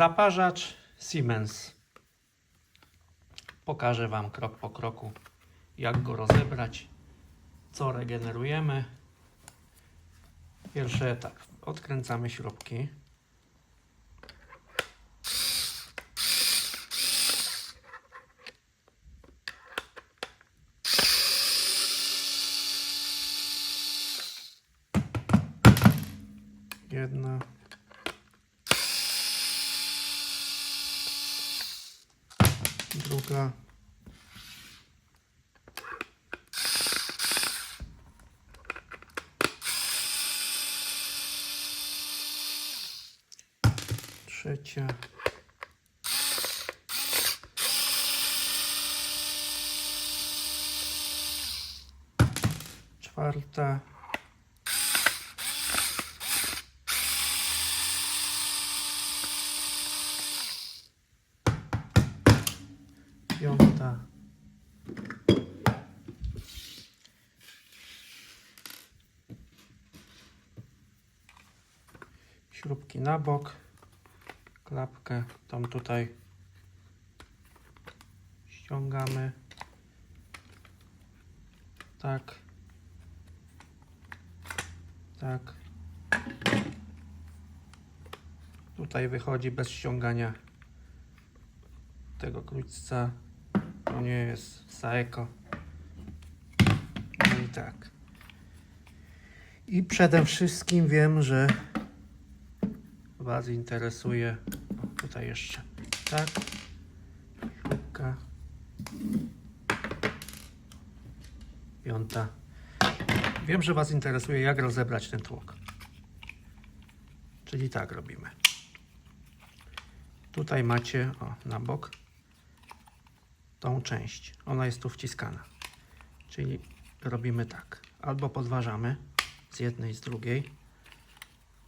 Zaparzacz Siemens. Pokażę Wam krok po kroku, jak go rozebrać, co regenerujemy. Pierwszy etap. Odkręcamy śrubki. Jedna. Druga. Trzecia. Czwarta. Piąta. Śrubki na bok. Klapkę tą tutaj ściągamy. Tak. Tak. Tutaj wychodzi bez ściągania tego krótca. To nie jest Saeko. No i tak. I przede wszystkim wiem, że Was interesuje. Tutaj jeszcze. Tak. Piąta. Wiem, że Was interesuje, jak rozebrać ten tłok. Czyli tak robimy. Tutaj macie, o, na bok, tą część. Ona jest tu wciskana. Czyli robimy tak. Albo podważamy z jednej, z drugiej.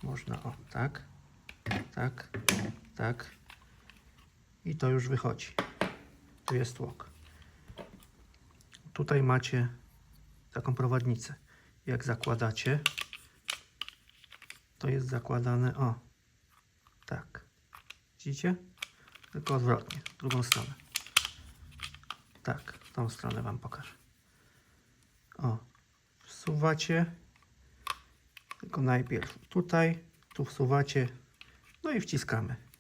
Można, o, tak, tak, tak. I to już wychodzi. Tu jest tłok. Tutaj macie taką prowadnicę. Jak zakładacie, to jest zakładane, o, tak. Widzicie? Tylko odwrotnie, drugą stronę. Tak, tą stronę Wam pokażę. O, wsuwacie, tylko najpierw tutaj, tu wsuwacie, no i wciskamy.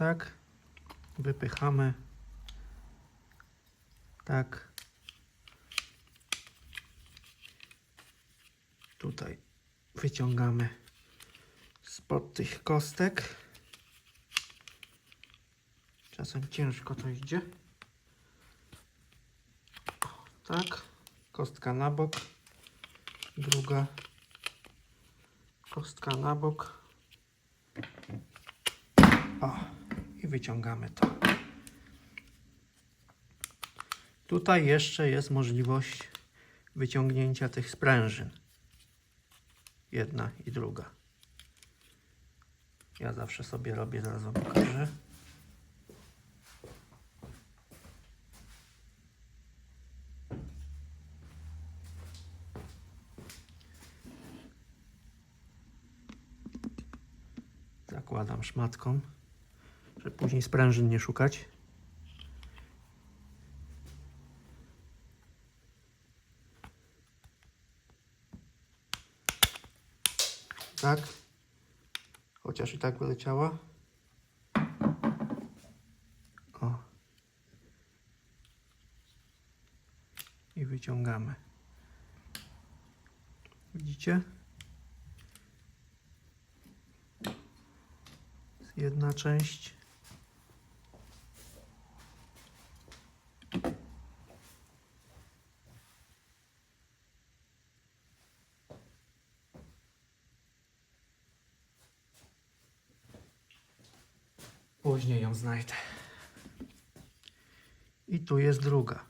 Tak, wypychamy. Tak. Tutaj wyciągamy spod tych kostek. Czasem ciężko to idzie. Tak. Kostka na bok. Druga. Kostka na bok. O, wyciągamy to. Tutaj jeszcze jest możliwość wyciągnięcia tych sprężyn. Jedna i druga. Ja zawsze sobie robię, zaraz wam pokażę. Zakładam szmatką, żeby później sprężyn nie szukać. Tak. Chociaż i tak wyleciała. O. I wyciągamy. Widzicie? Jedna część. Później ją znajdę. I tu jest druga.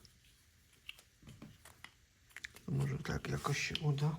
Może tak jakoś się uda.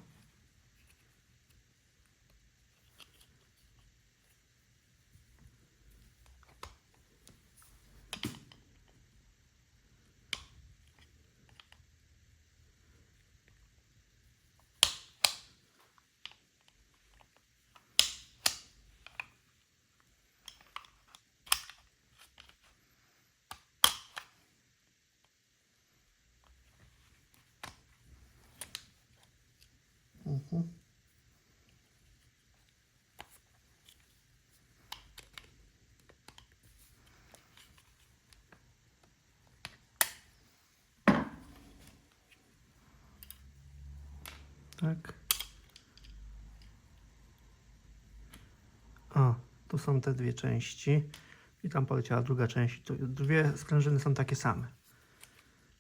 Tak. O, tu są te dwie części. I tam poleciała druga część. Tu dwie sprężyny są takie same.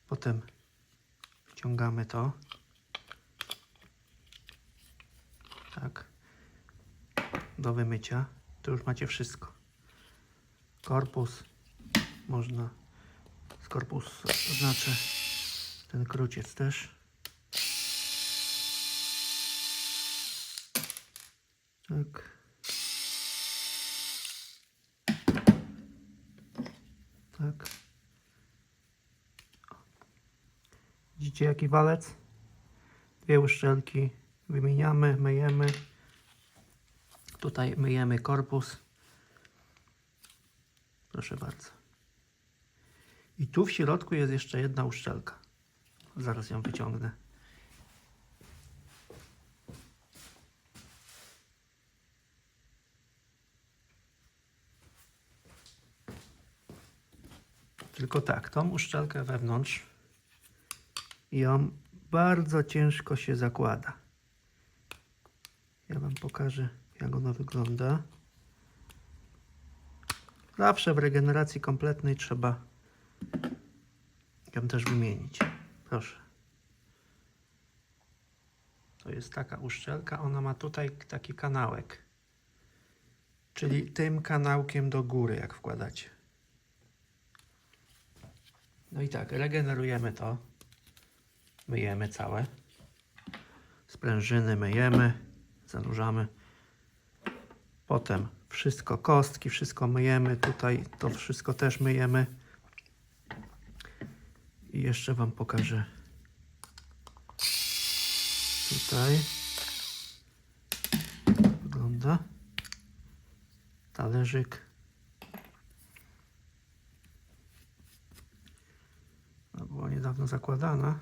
Potem wciągamy to. Tak. Do wymycia. Tu już macie wszystko. Korpus. Można z korpusu znaczy ten kruciec też. Tak. Tak. Widzicie jaki walec? Dwie uszczelki wymieniamy, myjemy. Tutaj myjemy korpus. Proszę bardzo. I tu w środku jest jeszcze jedna uszczelka. Zaraz ją wyciągnę. Tylko tak, tą uszczelkę wewnątrz ją bardzo ciężko się zakłada. Ja Wam pokażę, jak ona wygląda. Zawsze w regeneracji kompletnej trzeba ją też wymienić. Proszę. To jest taka uszczelka. Ona ma tutaj taki kanałek. Czyli tym kanałkiem do góry, jak wkładacie. No i tak, regenerujemy to. Myjemy całe. Sprężyny myjemy, zanurzamy. Potem wszystko, kostki, wszystko myjemy. Tutaj to wszystko też myjemy. I jeszcze Wam pokażę. Tutaj. Wygląda. Talerzyk. Była niedawno zakładana.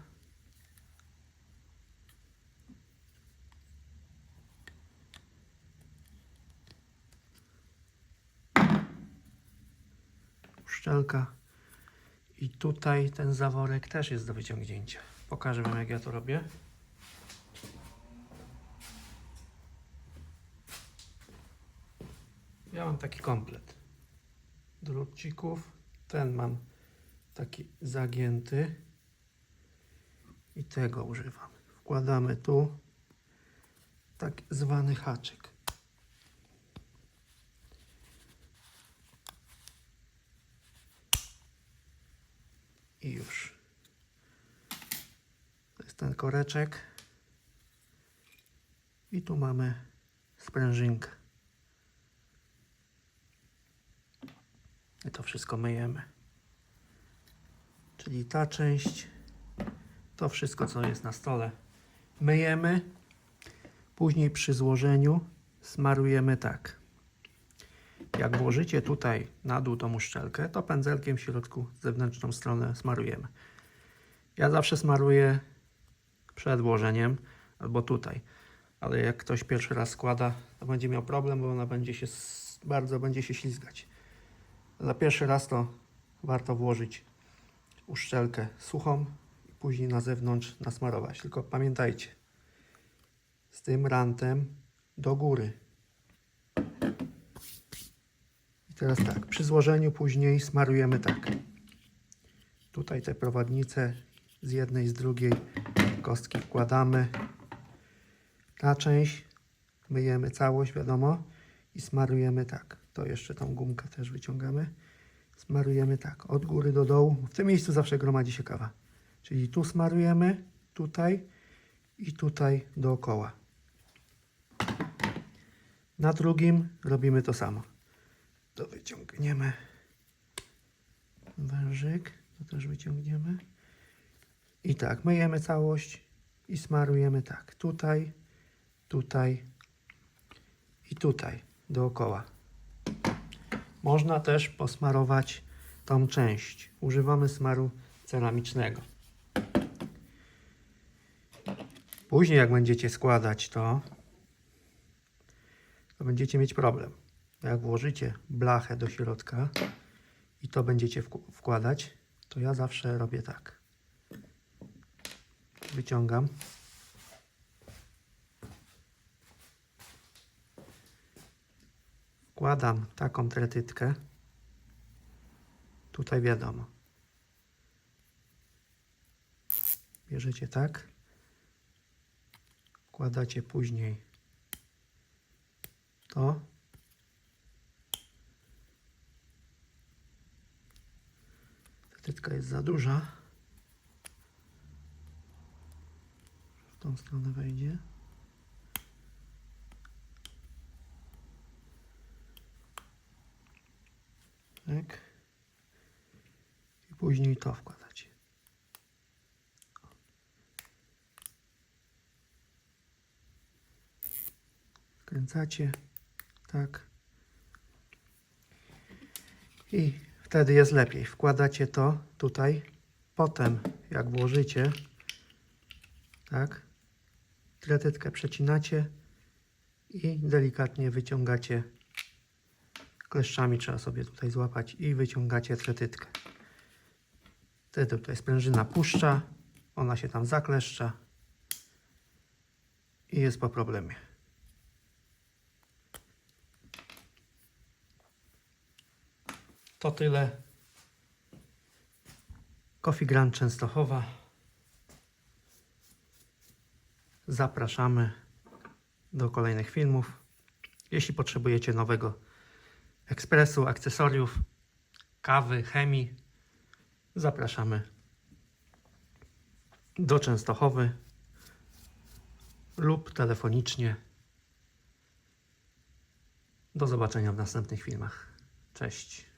Uszczelka. I tutaj ten zaworek też jest do wyciągnięcia. Pokażę Wam jak ja to robię. Ja mam taki komplet drucików. Ten mam taki zagięty i tego używam. Wkładamy tu tak zwany haczyk. I już. To jest ten koreczek. I tu mamy sprężynkę. I to wszystko myjemy. Czyli ta część, to wszystko, co jest na stole, myjemy. Później przy złożeniu smarujemy tak. Jak włożycie tutaj na dół tą uszczelkę, to pędzelkiem w środku zewnętrzną stronę smarujemy. Ja zawsze smaruję przed włożeniem albo tutaj. Ale jak ktoś pierwszy raz składa, to będzie miał problem, bo ona będzie się bardzo będzie się ślizgać. Za pierwszy raz to warto włożyć uszczelkę suchą i później na zewnątrz nasmarować. Tylko pamiętajcie, z tym rantem do góry. I teraz tak, przy złożeniu później smarujemy tak. Tutaj te prowadnice z jednej, z drugiej kostki wkładamy. Ta część myjemy całość, wiadomo, i smarujemy tak. To jeszcze tą gumkę też wyciągamy. Smarujemy tak, od góry do dołu. W tym miejscu zawsze gromadzi się kawa. Czyli tu smarujemy, tutaj i tutaj dookoła. Na drugim robimy to samo. To wyciągniemy wężyk, to też wyciągniemy. I tak, myjemy całość i smarujemy tak. Tutaj, tutaj i tutaj dookoła. Można też posmarować tą część. Używamy smaru ceramicznego. Później jak będziecie składać to, to będziecie mieć problem. Jak włożycie blachę do środka i to będziecie wk- wkładać, to ja zawsze robię tak. Wyciągam. Wkładam taką tretytkę. Tutaj wiadomo. Bierzecie tak. Wkładacie później to. Tretytka jest za duża. W tą stronę wejdzie. Tak. I później to wkładacie. Wkręcacie. Tak. I wtedy jest lepiej. Wkładacie to tutaj. Potem, jak włożycie, tak, tretytkę przecinacie i delikatnie wyciągacie kleszczami trzeba sobie tutaj złapać i wyciągacie tretytkę. Wtedy tutaj sprężyna puszcza, ona się tam zakleszcza i jest po problemie. To tyle. Coffee Grand Częstochowa. Zapraszamy do kolejnych filmów. Jeśli potrzebujecie nowego ekspresu, akcesoriów, kawy, chemii, zapraszamy do Częstochowy lub telefonicznie. Do zobaczenia w następnych filmach. Cześć.